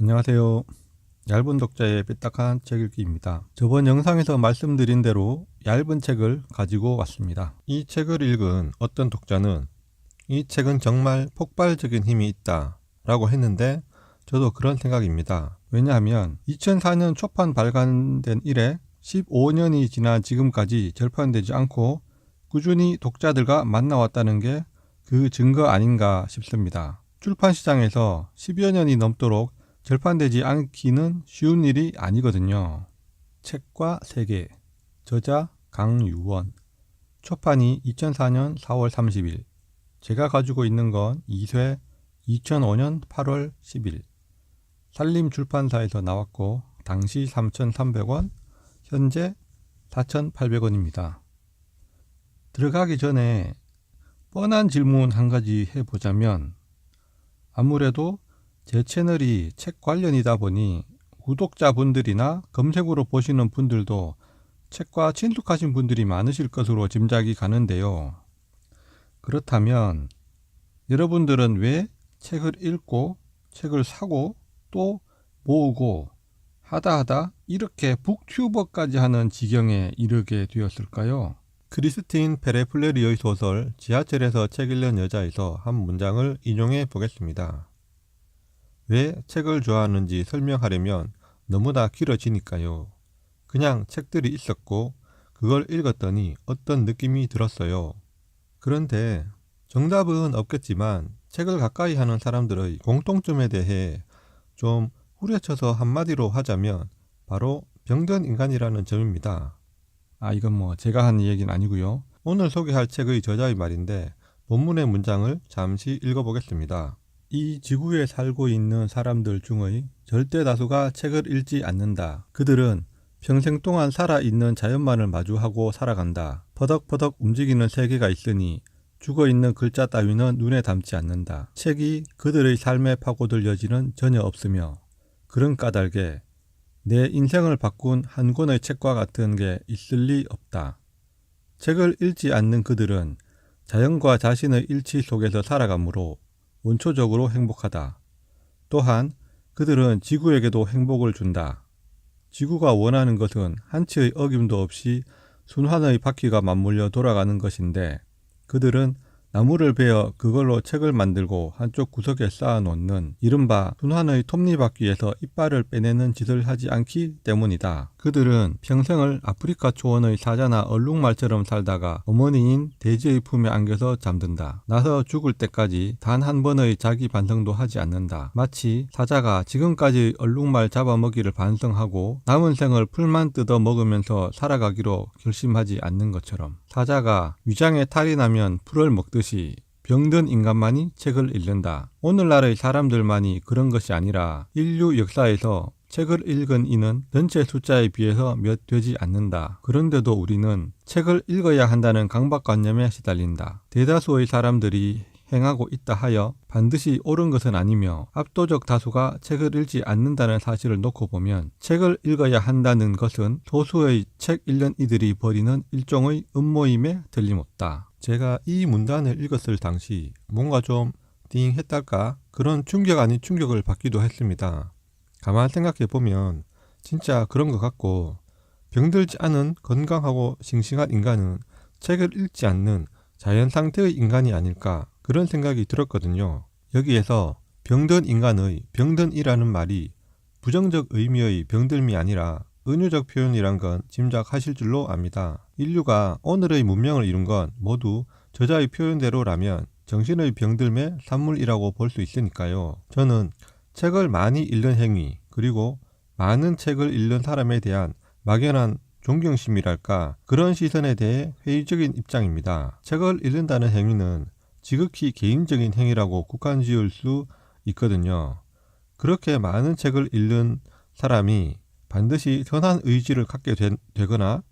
안녕하세요. 얇은 독자의 삐딱한 책 읽기입니다. 저번 영상에서 말씀드린 대로 얇은 책을 가지고 왔습니다. 이 책을 읽은 어떤 독자는 이 책은 정말 폭발적인 힘이 있다 라고 했는데 저도 그런 생각입니다. 왜냐하면 2004년 초판 발간된 이래 15년이 지난 지금까지 절판되지 않고 꾸준히 독자들과 만나왔다는 게 그 증거 아닌가 싶습니다. 출판 시장에서 10여 년이 넘도록 절판되지 않기는 쉬운 일이 아니거든요. 책과 세계 저자 강유원 초판이 2004년 4월 30일 제가 가지고 있는 건 2쇄 2005년 8월 10일 산림 출판사에서 나왔고 당시 3,300원 현재 4,800원입니다. 들어가기 전에 뻔한 질문 한 가지 해보자면 아무래도 제 채널이 책 관련이다 보니 구독자분들이나 검색으로 보시는 분들도 책과 친숙하신 분들이 많으실 것으로 짐작이 가는데요. 그렇다면 여러분들은 왜 책을 읽고 책을 사고 또 모으고 하다 하다 이렇게 북튜버까지 하는 지경에 이르게 되었을까요? 크리스틴 페레플레리의 소설 지하철에서 책 읽는 여자에서 한 문장을 인용해 보겠습니다. 왜 책을 좋아하는지 설명하려면 너무나 길어지니까요. 그냥 책들이 있었고 그걸 읽었더니 어떤 느낌이 들었어요. 그런데 정답은 없겠지만 책을 가까이 하는 사람들의 공통점에 대해 좀 후려쳐서 한마디로 하자면 바로 병든 인간이라는 점입니다. 아, 이건 뭐 제가 하는 얘기는 아니고요. 오늘 소개할 책의 저자의 말인데 본문의 문장을 잠시 읽어보겠습니다. 이 지구에 살고 있는 사람들 중의 절대 다수가 책을 읽지 않는다. 그들은 평생 동안 살아있는 자연만을 마주하고 살아간다. 퍼덕퍼덕 움직이는 세계가 있으니 죽어 있는 글자 따위는 눈에 담지 않는다. 책이 그들의 삶에 파고들 여지는 전혀 없으며 그런 까닭에 내 인생을 바꾼 한 권의 책과 같은 게 있을 리 없다. 책을 읽지 않는 그들은 자연과 자신의 일치 속에서 살아가므로 원초적으로 행복하다. 또한 그들은 지구에게도 행복을 준다. 지구가 원하는 것은 한치의 어김도 없이 순환의 바퀴가 맞물려 돌아가는 것인데 그들은 나무를 베어 그걸로 책을 만들고 한쪽 구석에 쌓아 놓는 이른바 순환의 톱니바퀴에서 이빨을 빼내는 짓을 하지 않기 때문이다. 그들은 평생을 아프리카 초원의 사자나 얼룩말처럼 살다가 어머니인 돼지의 품에 안겨서 잠든다. 나서 죽을 때까지 단 한 번의 자기 반성도 하지 않는다. 마치 사자가 지금까지 얼룩말 잡아먹이를 반성하고 남은 생을 풀만 뜯어 먹으면서 살아가기로 결심하지 않는 것처럼 사자가 위장에 탈이 나면 풀을 먹듯이 병든 인간만이 책을 읽는다. 오늘날의 사람들만이 그런 것이 아니라 인류 역사에서 책을 읽은 이는 전체 숫자에 비해서 몇 되지 않는다. 그런데도 우리는 책을 읽어야 한다는 강박관념에 시달린다. 대다수의 사람들이 행하고 있다 하여 반드시 옳은 것은 아니며 압도적 다수가 책을 읽지 않는다는 사실을 놓고 보면 책을 읽어야 한다는 것은 소수의 책 읽는 이들이 벌이는 일종의 음모임에 틀림없다. 제가 이 문단을 읽었을 당시 뭔가 좀 띵 했달까 그런 충격 아닌 충격을 받기도 했습니다. 가만 생각해 보면 진짜 그런 것 같고 병들지 않은 건강하고 싱싱한 인간은 책을 읽지 않는 자연 상태의 인간이 아닐까 그런 생각이 들었거든요. 여기에서 병든 인간의 병든이라는 말이 부정적 의미의 병들미 아니라 은유적 표현이란 건 짐작하실 줄로 압니다. 인류가 오늘의 문명을 이룬 건 모두 저자의 표현대로라면 정신의 병들매 산물이라고 볼 수 있으니까요. 저는 책을 많이 읽는 행위 그리고 많은 책을 읽는 사람에 대한 막연한 존경심이랄까 그런 시선에 대해 회의적인 입장입니다. 책을 읽는다는 행위는 지극히 개인적인 행위라고 국한 지을 수 있거든요. 그렇게 많은 책을 읽는 사람이 반드시 선한 의지를 갖게 되, 되거나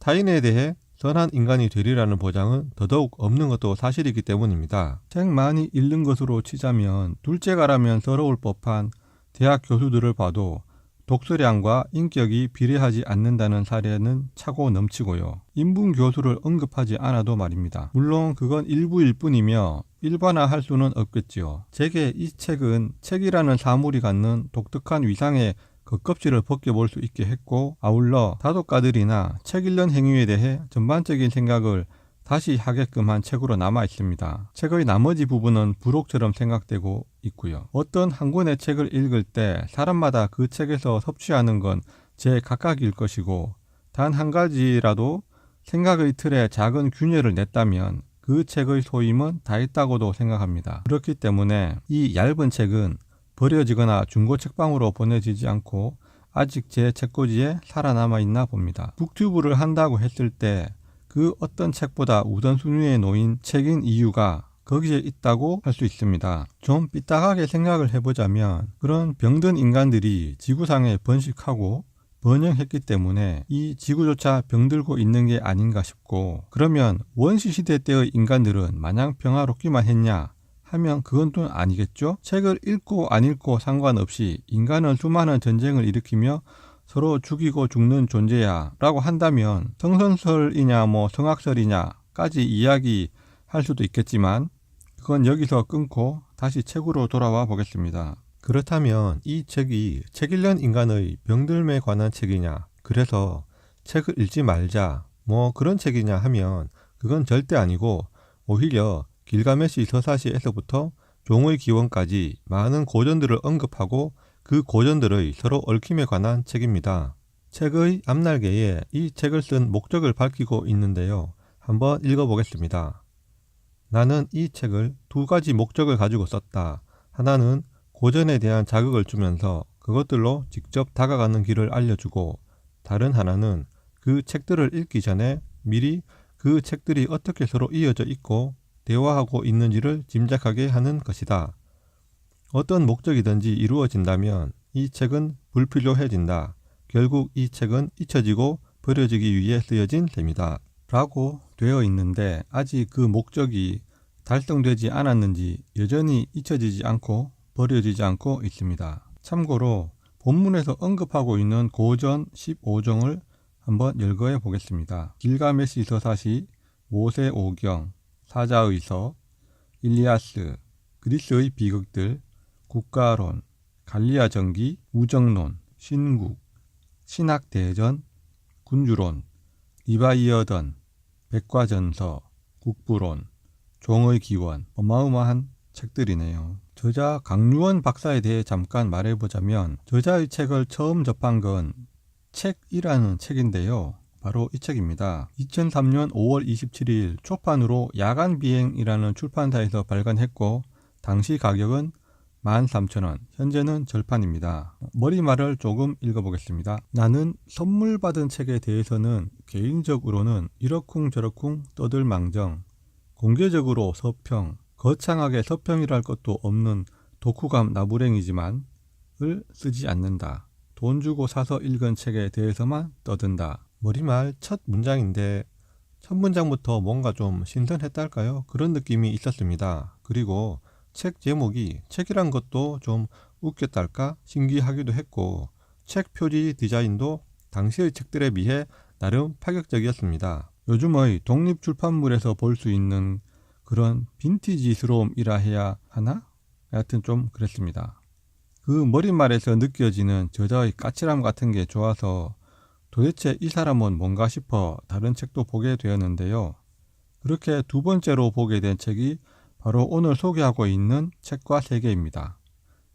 타인에 대해 선한 인간이 되리라는 보장은 더더욱 없는 것도 사실이기 때문입니다. 책 많이 읽는 것으로 치자면 둘째가라면 서러울 법한 대학 교수들을 봐도 독서량과 인격이 비례하지 않는다는 사례는 차고 넘치고요. 인분 교수를 언급하지 않아도 말입니다. 물론 그건 일부일 뿐이며 일반화할 수는 없겠지요. 제게 이 책은 책이라는 사물이 갖는 독특한 위상의 겉껍질을 벗겨볼 수 있게 했고 아울러 다독가들이나 책 읽는 행위에 대해 전반적인 생각을 다시 하게끔 한 책으로 남아 있습니다. 책의 나머지 부분은 부록처럼 생각되고 있고요. 어떤 한 권의 책을 읽을 때 사람마다 그 책에서 섭취하는 건 제 각각일 것이고 단 한 가지라도 생각의 틀에 작은 균열을 냈다면 그 책의 소임은 다 했다고도 생각합니다. 그렇기 때문에 이 얇은 책은 버려지거나 중고 책방으로 보내지지 않고 아직 제 책꽂이에 살아남아 있나 봅니다. 북튜브를 한다고 했을 때 그 어떤 책보다 우선순위에 놓인 책인 이유가 거기에 있다고 할 수 있습니다. 좀 삐딱하게 생각을 해보자면 그런 병든 인간들이 지구상에 번식하고 번영했기 때문에 이 지구조차 병들고 있는 게 아닌가 싶고 그러면 원시 시대 때의 인간들은 마냥 평화롭기만 했냐 하면 그건 또 아니겠죠? 책을 읽고 안 읽고 상관없이 인간은 수많은 전쟁을 일으키며 서로 죽이고 죽는 존재야 라고 한다면 성선설이냐 뭐 성악설이냐까지 이야기할 수도 있겠지만 그건 여기서 끊고 다시 책으로 돌아와 보겠습니다. 그렇다면 이 책이 책 읽는 인간의 병들에 관한 책이냐 그래서 책을 읽지 말자 뭐 그런 책이냐 하면 그건 절대 아니고 오히려 길가메시 서사시에서부터 종의 기원까지 많은 고전들을 언급하고 그 고전들의 서로 얽힘에 관한 책입니다. 책의 앞날개에 이 책을 쓴 목적을 밝히고 있는데요. 한번 읽어보겠습니다. 나는 이 책을 두 가지 목적을 가지고 썼다. 하나는 고전에 대한 자극을 주면서 그것들로 직접 다가가는 길을 알려주고 다른 하나는 그 책들을 읽기 전에 미리 그 책들이 어떻게 서로 이어져 있고 대화하고 있는지를 짐작하게 하는 것이다. 어떤 목적이든지 이루어진다면 이 책은 불필요해진다. 결국 이 책은 잊혀지고 버려지기 위해 쓰여진 셈이다. 라고 되어 있는데 아직 그 목적이 달성되지 않았는지 여전히 잊혀지지 않고 버려지지 않고 있습니다. 참고로 본문에서 언급하고 있는 고전 15종을 한번 열거해 보겠습니다. 길가메시 서사시, 모세 오경, 사자의서, 일리아스, 그리스의 비극들, 국가론, 갈리아 전기, 우정론, 신국, 신학대전, 군주론, 리바이어던, 백과전서, 국부론, 종의 기원, 어마어마한 책들이네요. 저자 강유원 박사에 대해 잠깐 말해보자면 저자의 책을 처음 접한 건 책이라는 책인데요. 바로 이 책입니다. 2003년 5월 27일 초판으로 야간 비행이라는 출판사에서 발간했고 당시 가격은 13,000원. 현재는 절판입니다. 머리말을 조금 읽어보겠습니다. 나는 선물 받은 책에 대해서는 개인적으로는 이러쿵저러쿵 떠들 망정 공개적으로 서평, 거창하게 서평이랄 것도 없는 독후감 나부랭이지만 을 쓰지 않는다. 돈 주고 사서 읽은 책에 대해서만 떠든다. 머리말 첫 문장인데 첫 문장부터 뭔가 좀 신선했달까요? 그런 느낌이 있었습니다. 그리고 책 제목이 책이란 것도 좀 웃겼달까 신기하기도 했고 책 표지 디자인도 당시의 책들에 비해 나름 파격적이었습니다. 요즘의 독립 출판물에서 볼 수 있는 그런 빈티지스러움이라 해야 하나? 하여튼 좀 그랬습니다. 그 머릿말에서 느껴지는 저자의 까칠함 같은 게 좋아서 도대체 이 사람은 뭔가 싶어 다른 책도 보게 되었는데요. 그렇게 두 번째로 보게 된 책이 바로 오늘 소개하고 있는 책과 세계입니다.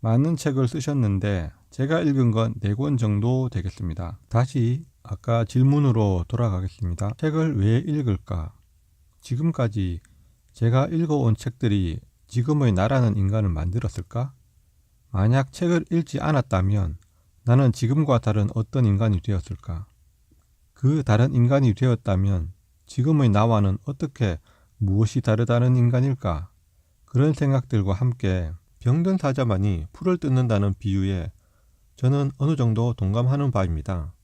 많은 책을 쓰셨는데 제가 읽은 건 네 권 정도 되겠습니다. 다시 아까 질문으로 돌아가겠습니다. 책을 왜 읽을까? 지금까지 제가 읽어온 책들이 지금의 나라는 인간을 만들었을까? 만약 책을 읽지 않았다면 나는 지금과 다른 어떤 인간이 되었을까? 그 다른 인간이 되었다면 지금의 나와는 어떻게 무엇이 다르다는 인간일까? 그런 생각들과 함께 병든 사자만이 풀을 뜯는다는 비유에 저는 어느 정도 동감하는 바입니다.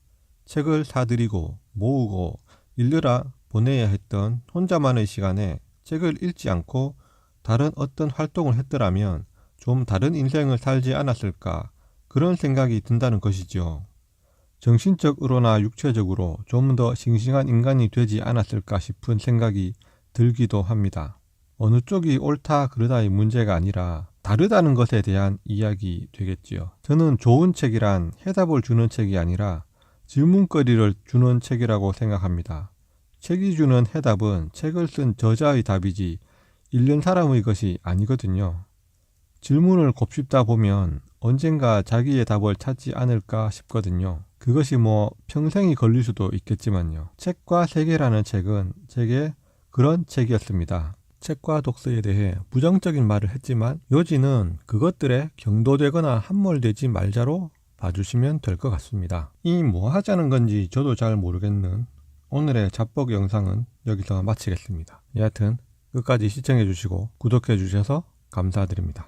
책을 사들이고 모으고 읽느라 보내야 했던 혼자만의 시간에 책을 읽지 않고 다른 어떤 활동을 했더라면 좀 다른 인생을 살지 않았을까 그런 생각이 든다는 것이죠. 정신적으로나 육체적으로 좀 더 싱싱한 인간이 되지 않았을까 싶은 생각이 들기도 합니다. 어느 쪽이 옳다 그르다의 문제가 아니라 다르다는 것에 대한 이야기 되겠지요. 저는 좋은 책이란 해답을 주는 책이 아니라 질문거리를 주는 책이라고 생각합니다. 책이 주는 해답은 책을 쓴 저자의 답이지 읽는 사람의 것이 아니거든요. 질문을 곱씹다 보면 언젠가 자기의 답을 찾지 않을까 싶거든요. 그것이 뭐 평생이 걸릴 수도 있겠지만요. 책과 세계라는 책은 제게 그런 책이었습니다. 책과 독서에 대해 부정적인 말을 했지만 요지는 그것들에 경도되거나 함몰되지 말자로 봐주시면 될 것 같습니다. 이 뭐 하자는 건지 저도 잘 모르겠는 오늘의 잡복 영상은 여기서 마치겠습니다. 여하튼 끝까지 시청해 주시고 구독해 주셔서 감사드립니다.